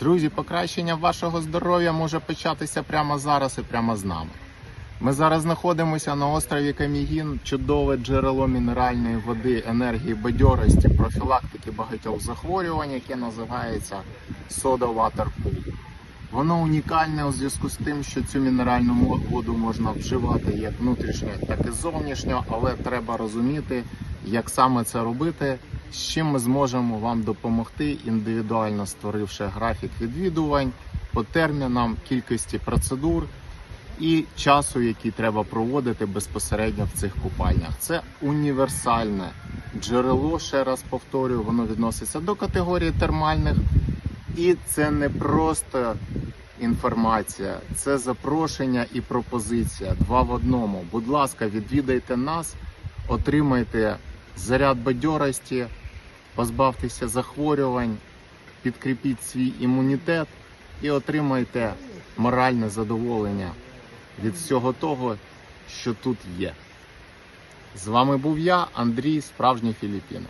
Друзі, покращення вашого здоров'я може початися прямо зараз і прямо з нами. Ми зараз знаходимося на острові Камігін, чудове джерело мінеральної води, енергії, бадьорості, профілактики багатьох захворювань, яке називається Soda Water Pool. Воно унікальне у зв'язку з тим, що цю мінеральну воду можна вживати як внутрішньо, так і зовнішньо, але треба розуміти, як саме це робити, з чим ми зможемо вам допомогти, індивідуально створивши графік відвідувань по термінам, кількості процедур і часу, який треба проводити безпосередньо в цих купальнях. Це універсальне джерело, ще раз повторюю, воно відноситься до категорії термальних. І це не просто інформація, це запрошення і пропозиція. Два в одному. Будь ласка, відвідайте нас, отримайте заряд бадьорості, позбавтеся захворювань, підкріпіть свій імунітет і отримайте моральне задоволення від всього того, що тут є. З вами був я, Андрій, справжній Філіппіно.